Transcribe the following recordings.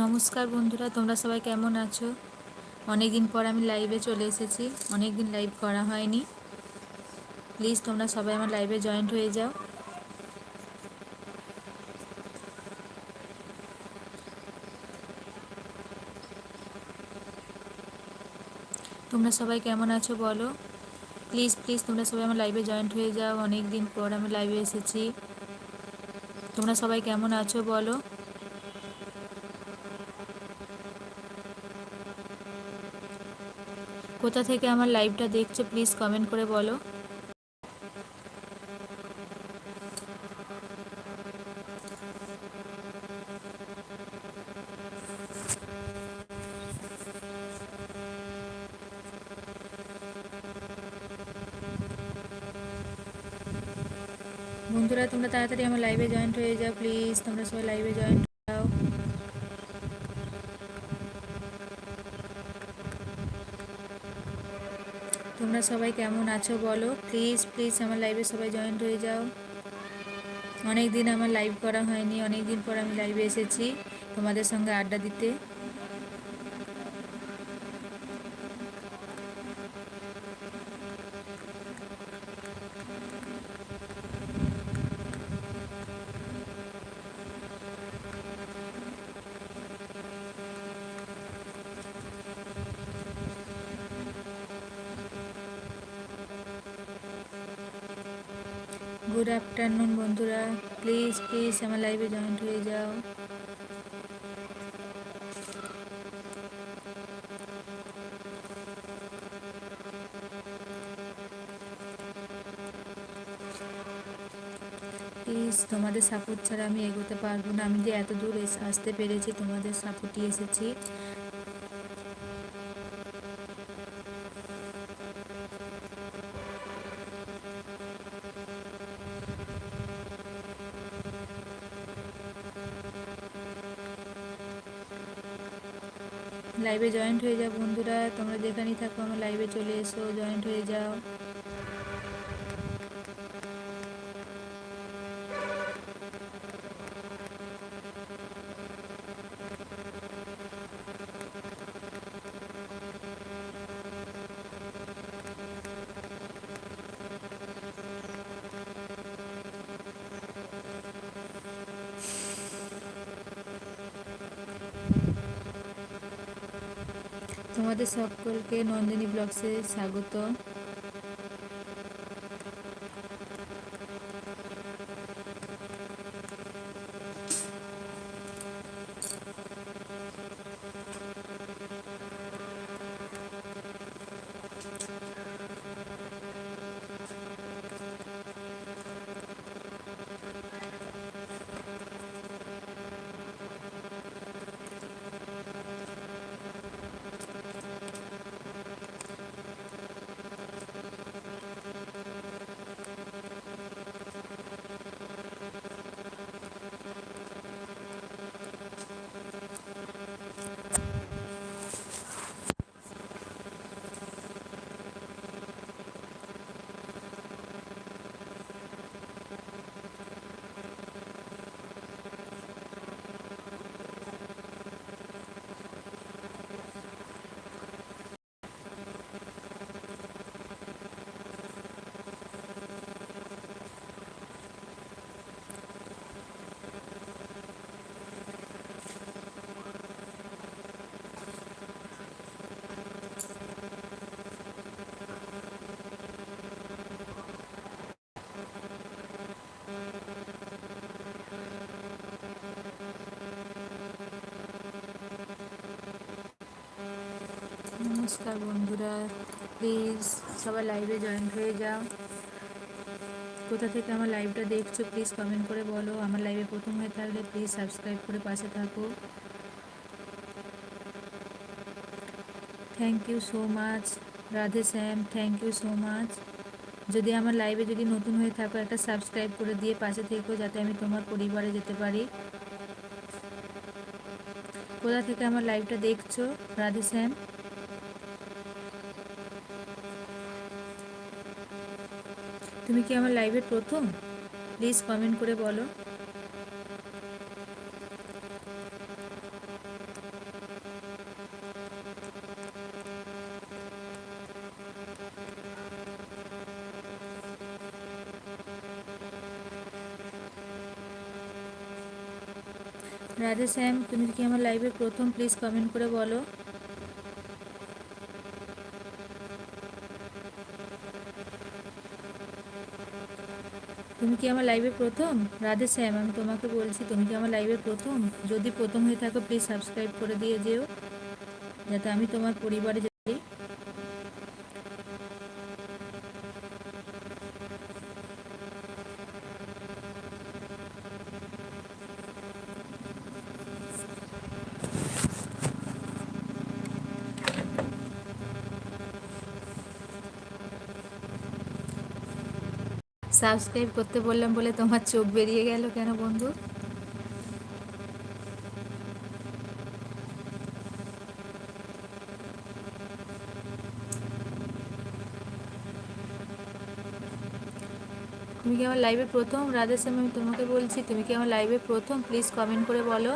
নমস্কার বন্ধুরা, তোমরা সবাই কেমন আছো? অনেক দিন পর আমি লাইভে চলে এসেছি। অনেক দিন লাইভ করা হয়নি। প্লিজ তোমরা সবাই আমার লাইভে জয়েন্ট হয়ে যাও। তোমরা সবাই কেমন আছো বলো? প্লিজ প্লিজ তোমরা সবাই আমার লাইভে জয়েন্ট হয়ে যাও। অনেক দিন পর আমি লাইভে এসেছি। তোমরা সবাই কেমন আছো বলো? কোথা থেকে আমার লাইভটা দেখছ প্লিজ কমেন্ট করে বলো। বন্ধুরা, তোমরা তাড়াতাড়ি আমার লাইভে জয়েন্ট হয়ে যাও প্লিজ তোমরা সবাই লাইভে জয়েন্ট তোমরা সবাই কেমন আছো বলো? প্লিজ প্লিজ আমার লাইভে সবাই জয়েন্ট হয়ে যাও। অনেক দিন আমার লাইভ করা হয়নি অনেক দিন পর আমি লাইভে এসেছি তোমাদের সঙ্গে আড্ডা দিতে। গুড আফটারনুন বন্ধুরা। প্লিজ প্লিজ আমার লাইভে জয়েন্ট হয়ে যাও। প্লিজ তোমাদের সাপোর্ট ছাড়া আমি এগোতে পারব না। আমি যে এত দূর আসতে পেরেছি, তোমাদের সাপোর্টই এসেছি। লাইভে জয়েন্ট হয়ে যাও বন্ধুরা। তোমরা যেখানেই থাকো, আমার লাইভে চলে এসো জয়েন্ট হয়ে যাও। তোমাদের সকলকে নন্দিনী ব্লগসে স্বাগত নমস্কার বন্ধুরা প্লিজ সবাই লাইভে জয়েন হয়ে যাও। কোথা থেকে আমার লাইভটা দেখছ প্লিজ কমেন্ট করে বলো। আমার লাইভে প্রথম হয়ে থাকলে প্লিজ সাবস্ক্রাইব করে পাশে থাকো। Thank you so much Radhe Shyam thank you so much যদি আমার লাইভে যদি নতুন হয়ে থাকো, একটা সাবস্ক্রাইব করে দিয়ে পাশে থেকো, যাতে আমি তোমার পরিবারে যেতে পারি। কোথা থেকে আমার লাইভটা দেখছ, রাধে শ্যাম? তুমি কি আমার লাইভে প্রথম? প্লিজ কমেন্ট করে বলো। রাধে শ্যাম, তুমি কি আমার লাইভে প্রথম? প্লিজ কমেন্ট করে বলো। তুমি কি আমার লাইভে প্রথম? রাধে শ্যাম আমি তোমাকে বলছি তুমি কি আমার লাইভে প্রথম? যদি প্রথম হয়ে থাকো প্লিজ সাবস্ক্রাইব করে দিয়ে যেও। যাতে আমি তোমার পরিবারে সাবস্ক্রাইব করতে বললাম বলে তোমার চোখ বেরিয়ে গেল কেন বন্ধু? তুমি কি আমার লাইভে প্রথম? রাধেশ্যাম, আমি তোমাকে বলছি, তুমি কি আমার লাইভে প্রথম? প্লিজ কমেন্ট করে বলো।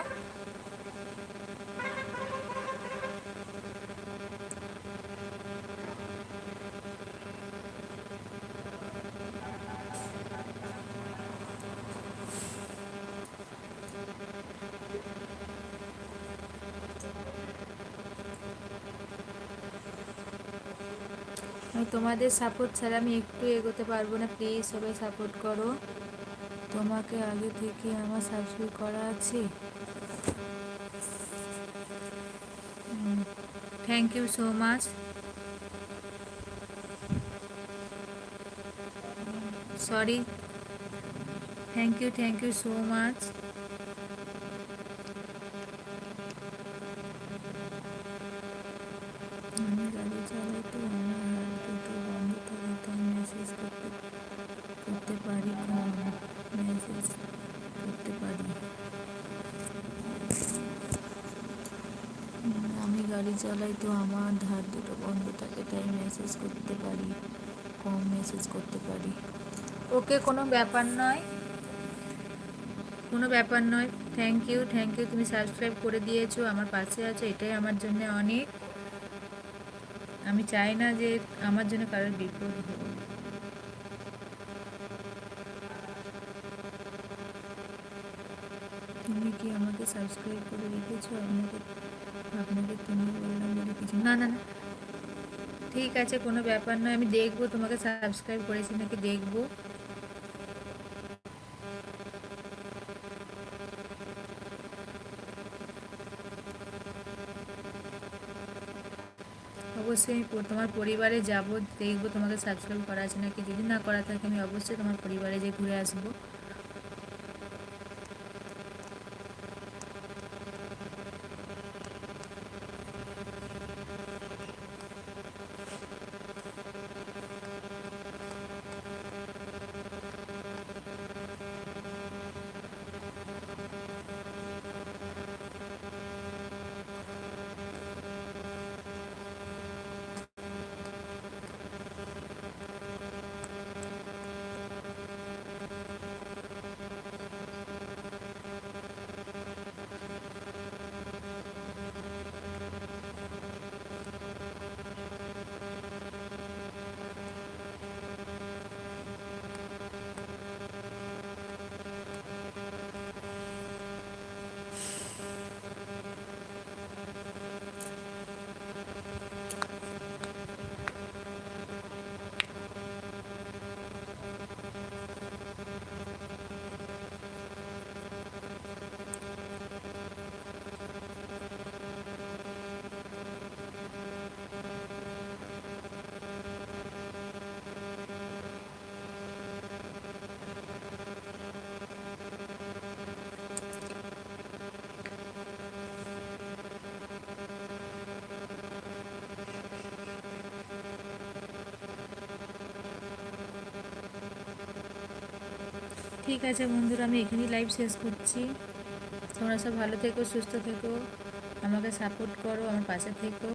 তোমাদের সাপোর্ট ছাড়া আমি একটু এগোতে পারব না। প্লিজ সবাই সাপোর্ট করো। তোমাকে আগে থেকে আমার সাবস্ক্রাইব করা আছে। Thank you so much sorry thank you thank you so much চালাই তো আমার ধার দুটো বন্ধ থাকে, তাই মেসেজ করতে পারি, কম মেসেজ করতে পারি। ওকে, কোনো ব্যাপার নয়। কোনো ব্যাপার নয়। থ্যাংক ইউ থ্যাংক ইউ তুমি সাবস্ক্রাইব করে দিয়েছ, আমার পাশে আছো, এটাই আমার জন্য অনেক। আমি চাই না যে আমার জন্য কারোর বিপদ হোক। তুমি কি আমাকে সাবস্ক্রাইব করে রেখেছো? আপনাকে আপনাকে তুমি বললাম বলে কিছু না না না। ঠিক আছে, কোনো ব্যাপার নয়, আমি দেখব, তোমাকে সাবস্ক্রাইব করেছি নাকি দেখব। অবশ্যই আমি তোমার পরিবারে যাব, দেখব তোমাকে সাবস্ক্রাইব করা আছে নাকি। যদি না করা থাকে, আমি অবশ্যই তোমার পরিবারে যে ঘুরে আসব। ঠিক আছে বন্ধুরা, আমি এখানেই লাইভ শেষ করছি। তোমরা সব ভালো থেকো, সুস্থ থেকো, আমাকে সাপোর্ট করো, আমার পাশে থেকো।